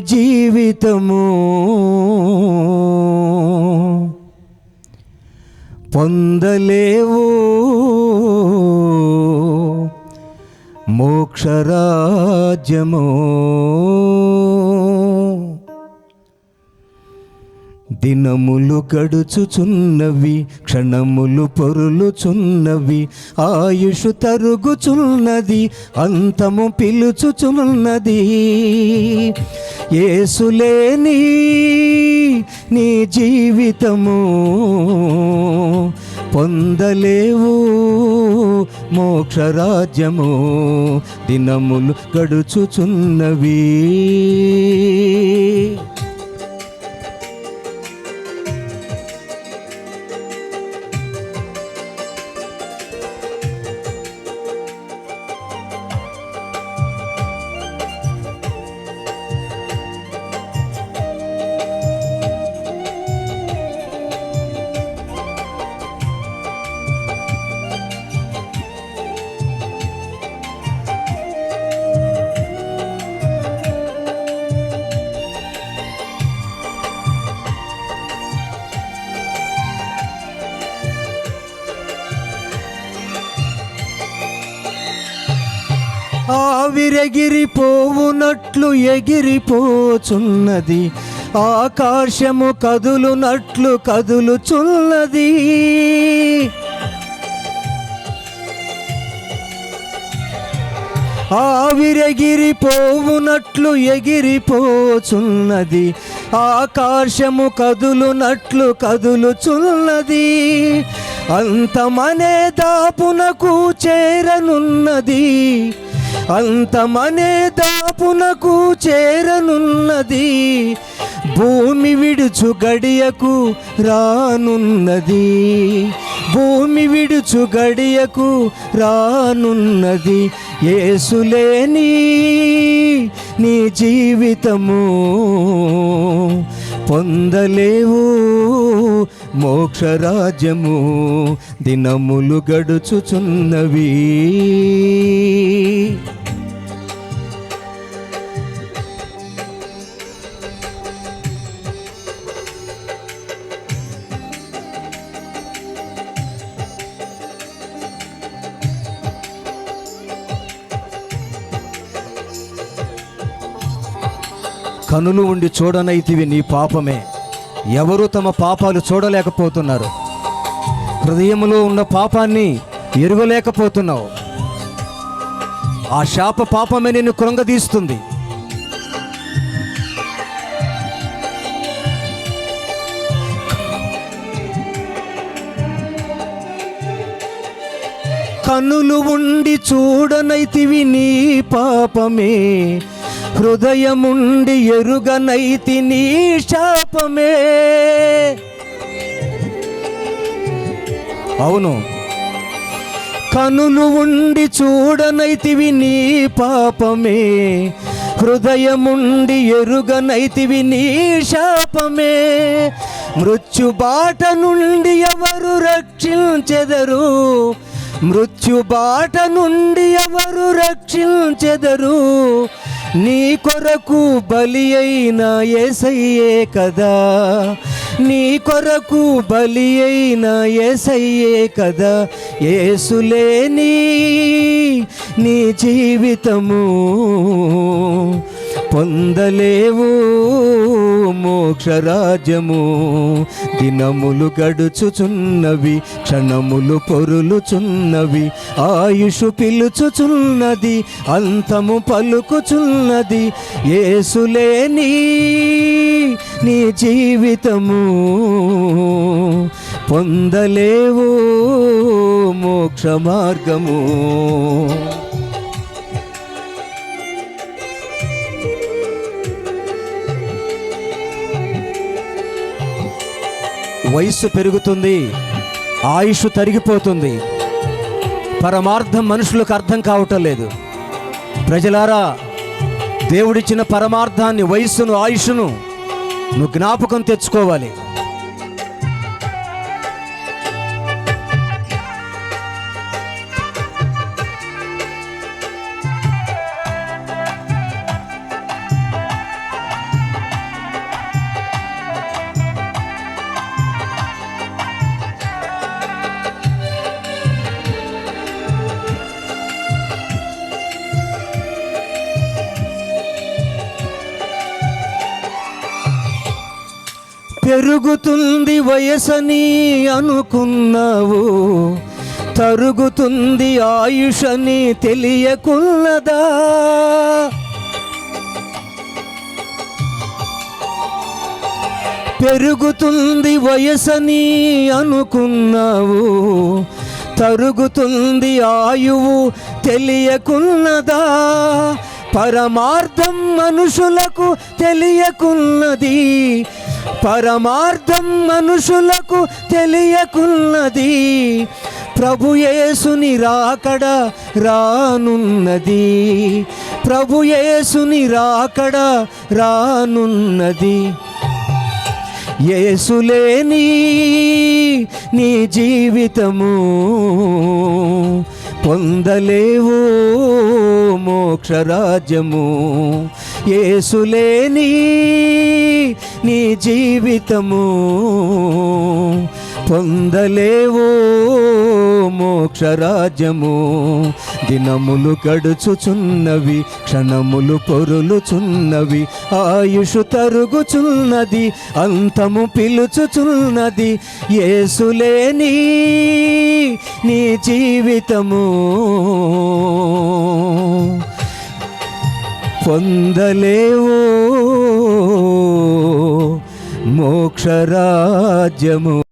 జీవితము. పొందలేవు. మోక్షరాజ్యము. దినములు గడుచుచున్నవి క్షణములు పొరులుచున్నవి ఆయుషు తరుగుచున్నది అంతము పిలుచుచున్నది. ఏసులేని నీ జీవితము పొందలేవు మోక్షరాజ్యము దినములు గడుచుచున్నవి. ఆవిరెగిరిపోవునట్లు ఎగిరిపోచున్నది. ఆకాశము కదులునట్లు కదులుచున్నది. ఆవిరెగిరిపోవునట్లు ఎగిరిపోచున్నది. ఆకాశము కదులునట్లు కదులుచున్నది. అంతమనే దాపునకు చేరనున్నది. అంతమనే దాపునకు చేరనున్నది భూమి విడుచు గడియకు రానున్నది. భూమి విడుచు గడియకు రానున్నది ఏసులేని నీ జీవితము పొందలేవు. మోక్షరాజ్యము దినములు గడుచుచున్నవి. కనులు ఉండి చూడనైతివి నీ పాపమే. ఎవరు తమ పాపాలు చూడలేకపోతున్నారు? హృదయములో ఉన్న పాపాన్ని ఎరుగలేకపోతున్నావు. ఆ శాప పాపమే నిన్ను కృంగదీస్తుంది. కనులు ఉండి చూడనైతివి నీ పాపమే. హృదయముండి ఎరుగనైతి నీ శాపమే. అవును. కనులు ఉండి చూడనైతివి నీ పాపమే. హృదయముండి ఎరుగనైతివి నీ శాపమే. మృత్యు బాట నుండి ఎవరు రక్షించెదరు? మృత్యు బాట నుండి ఎవరు రక్షించెదరు? నీ కొరకు బలి అయిన ఏసయ్యే కదా. నీ కొరకు బలి అయిన ఏసయ్యే కదా. ఏసులేని నీ జీవితము. పొందలేవు మోక్షరాజ్యము. దినములు గడుచుచున్నవి క్షణములు పొరులుచున్నవి. ఆయుషు పిలుచుచున్నది అంతము పలుకుచున్నది. ఏసులేని నీ జీవితము పొందలేవు మోక్ష మార్గము వయస్సు పెరుగుతుంది ఆయుష్ తరిగిపోతుంది. పరమార్థం మనుషులకు అర్థం కావటం లేదు. ప్రజలారా దేవుడిచ్చిన పరమార్థాన్ని వయస్సును ఆయుష్ను నువ్వు జ్ఞాపకం తెచ్చుకోవాలి. పెరుగుతుంది వయసని అనుకున్నావు. తరుగుతుంది ఆయుషని తెలియకున్నదా? పెరుగుతుంది వయసని అనుకున్నావు. తరుగుతుంది ఆయువు తెలియకున్నదా? పరమార్థం మనుషులకు తెలియకున్నది. పరమార్థం మనుషులకు తెలియకున్నది. ప్రభుయేసుని రాకడ రానున్నది. ప్రభుయేసుని రాకడ రానున్నది. యేసులేని నీ జీవితము. పొందలేవు మోక్షరాజ్యము. యేసులేని నీ జీవితము. పొందలేవు మోక్షరాజ్యము. దినములు గడుచుచున్నవి క్షణములు పొరులుచున్నవి ఆయుషు తరుగుచున్నది అంతము పిలుచుచున్నది. ఏసులేని నీ జీవితము. పొందలేవు మోక్షరాజ్యము.